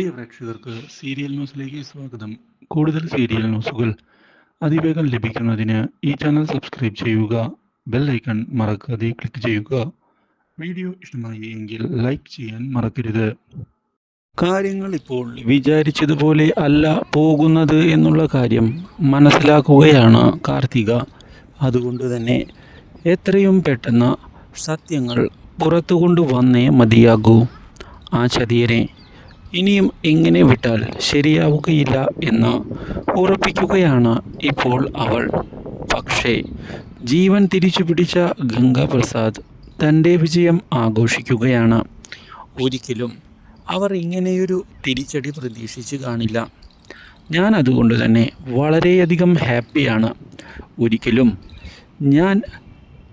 പ്രിയ പ്രേക്ഷകർക്ക് സീരിയൽ ന്യൂസിലേക്ക് സ്വാഗതം. കൂടുതൽ സീരിയൽ ന്യൂസുകൾ അതിവേഗം ലഭിക്കുന്നതിന് ഈ ചാനൽ സബ്സ്ക്രൈബ് ചെയ്യുക ബെൽ ഐക്കൺ മറക്കാതെ ക്ലിക്ക് ചെയ്യുക. വീഡിയോ ഇഷ്ടമായി എങ്കിൽ ലൈക്ക് ചെയ്യാൻ മറക്കരുത്. കാര്യങ്ങൾ ഇപ്പോൾ വിചാരിച്ചതുപോലെ അല്ല പോകുന്നത് എന്നുള്ള കാര്യം മനസ്സിലാക്കുകയാണ് കാർത്തിക. അതുകൊണ്ട് തന്നെ എത്രയും പെട്ടെന്ന് സത്യങ്ങൾ പുറത്തു കൊണ്ടുവന്നേ മതിയാകൂ. ആ ചതിയരെ ഇനിയും ഇങ്ങനെ വിട്ടാൽ ശരിയാവുകയില്ല എന്ന് ഉറപ്പിക്കുകയാണ് ഇപ്പോൾ അവൾ. പക്ഷേ ജീവൻ തിരിച്ചു പിടിച്ച ഗംഗാപ്രസാദ് തന്റെ വിജയം ആഘോഷിക്കുകയാണ്. ഒരിക്കലും അവർ ഇങ്ങനെയൊരു തിരിച്ചടി പ്രതീക്ഷിച്ച് കാണില്ല. ഞാൻ അതുകൊണ്ട് തന്നെ വളരെയധികം ഹാപ്പിയാണ്. ഒരിക്കലും ഞാൻ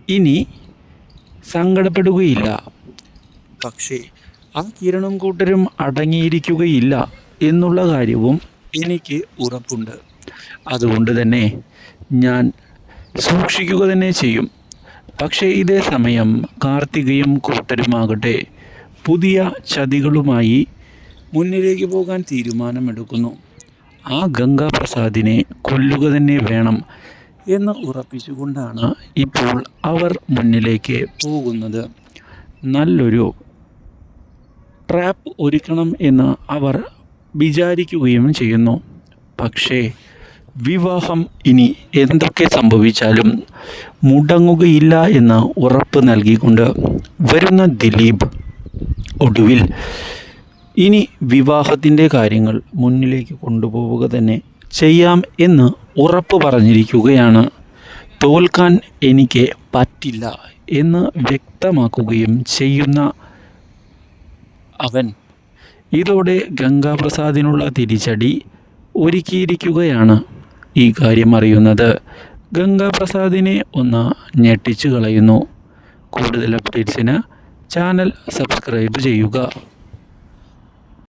ഇനി സങ്കടപ്പെടുകയില്ല. പക്ഷേ ആ കിരണും കൂട്ടരും അടങ്ങിയിരിക്കുകയില്ല എന്നുള്ള കാര്യവും എനിക്ക് ഉറപ്പുണ്ട്. അതുകൊണ്ട് തന്നെ ഞാൻ സൂക്ഷിക്കുക തന്നെ ചെയ്യും. പക്ഷേ ഇതേ സമയം കാർത്തികയും കൂട്ടരുമാകട്ടെ പുതിയ ചതികളുമായി മുന്നിലേക്ക് പോകാൻ തീരുമാനമെടുക്കുന്നു. ആ ഗംഗാപ്രസാദിനെ കൊല്ലുക തന്നെ വേണം എന്ന് ഉറപ്പിച്ചുകൊണ്ടാണ് ഇപ്പോൾ അവർ മുന്നിലേക്ക് പോകുന്നത്. നല്ലൊരു ട്രാപ്പ് ഒരുക്കണം എന്ന് അവർ വിചാരിക്കുകയും ചെയ്യുന്നു. പക്ഷേ വിവാഹം ഇനി എന്തൊക്കെ സംഭവിച്ചാലും മുടങ്ങുകയില്ല എന്ന് ഉറപ്പ് നൽകിക്കൊണ്ട് വരുന്ന ദിലീപ് ഒടുവിൽ ഇനി വിവാഹത്തിന്റെ കാര്യങ്ങൾ മുന്നിലേക്ക് കൊണ്ടുപോവുക തന്നെ ചെയ്യാം എന്ന് ഉറപ്പ് പറഞ്ഞിരിക്കുകയാണ്. തോൽക്കാൻ എനിക്ക് പറ്റില്ല എന്ന് വ്യക്തമാക്കുകയും ചെയ്യുന്ന അവൻ. ഇതോടെ ഗംഗാപ്രസാദിനുള്ള തിരിച്ചടി ഒരുക്കിയിരിക്കുകയാണ്. ഈ കാര്യം അറിയുന്നത് ഗംഗാപ്രസാദിനെ ഒന്ന് ഞെട്ടിച്ചു കളയുന്നു. കൂടുതൽ അപ്ഡേറ്റ്സിന് ചാനൽ സബ്സ്ക്രൈബ് ചെയ്യുക.